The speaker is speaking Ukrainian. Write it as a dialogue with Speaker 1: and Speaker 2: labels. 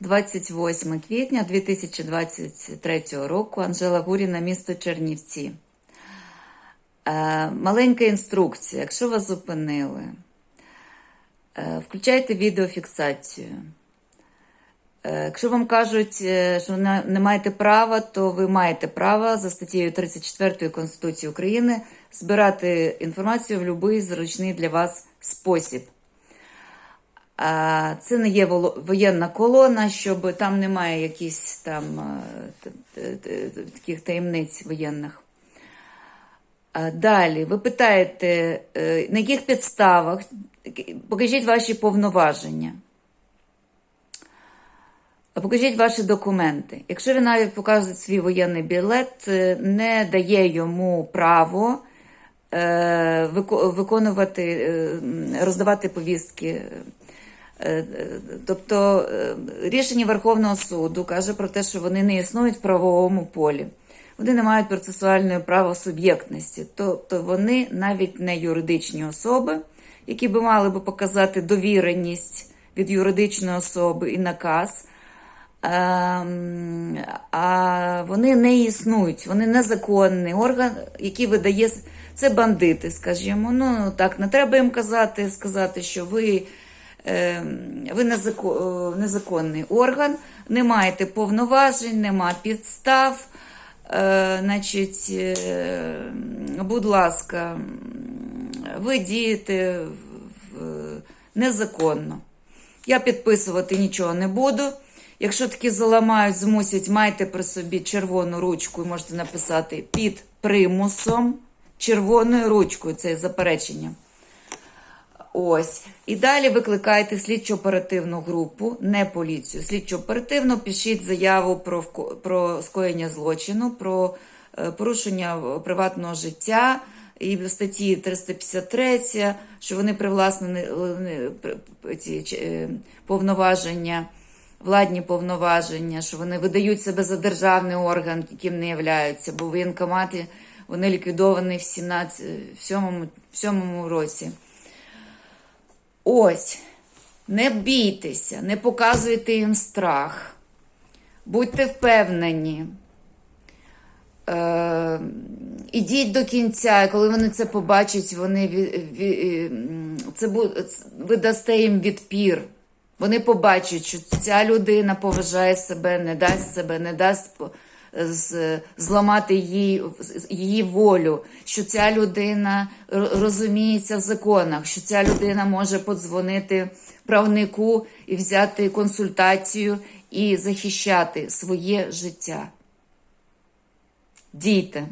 Speaker 1: 28 квітня 2023 року Анжела Гуріна, місто Чернівці. Е, маленька інструкція. Якщо вас зупинили, е, включайте відеофіксацію. Е, Якщо вам кажуть, е, що не, маєте права, то ви маєте право за статтею 34 Конституції України збирати інформацію в будь-який зручний для вас спосіб. Це не є воєнна колона, щоб там немає якихось там е, таких таємниць воєнних. Далі ви питаєте, е, на яких підставах покажіть ваші повноваження. Покажіть ваші документи. Якщо він навіть показує свій воєнний білет, не дає йому право е, виконувати, роздавати повістки. Е, е, Тобто е, рішення Верховного суду каже про те, що вони не існують в правовому полі. Вони не мають процесуальної правосуб'єктності. Тобто вони навіть не юридичні особи, які би мали би показати довіреність від юридичної особи і наказ. Ем, А вони не існують, вони незаконний орган, який видає це бандити, скажімо. Ну так, не треба їм казати, сказати, що ви, ви е, незаконний орган, не маєте повноважень, нема підстав. Е, Значить, е, будь ласка, ви дієте незаконно. Я підписувати нічого не буду. Якщо таки заламають, змусять, майте при собі червону ручку і можете написати під примусом червоною ручкою це заперечення. Ось. І далі викликаєте слідчо-оперативну групу, не поліцію. Слідчо-оперативно пишіть заяву про, про скоєння злочину, про е, порушення приватного життя. І в статті 353, що вони привласнені е, ці е, повноваження, владні повноваження, що вони видають себе за державний орган, яким не являються, бо воєнкомати вони ліквідовані в 17, в 7, в 7 році. Ось, не бійтеся, не показуйте їм страх. Будьте впевнені. Е, ідіть до кінця, і коли вони це побачать, вони ві- це ви дасте їм відпір. Вони побачать, що ця людина поважає себе, не дасть себе, не дасть зламати її, її волю, що ця людина розуміється в законах, що ця людина може подзвонити правнику і взяти консультацію і захищати своє життя. Дійте.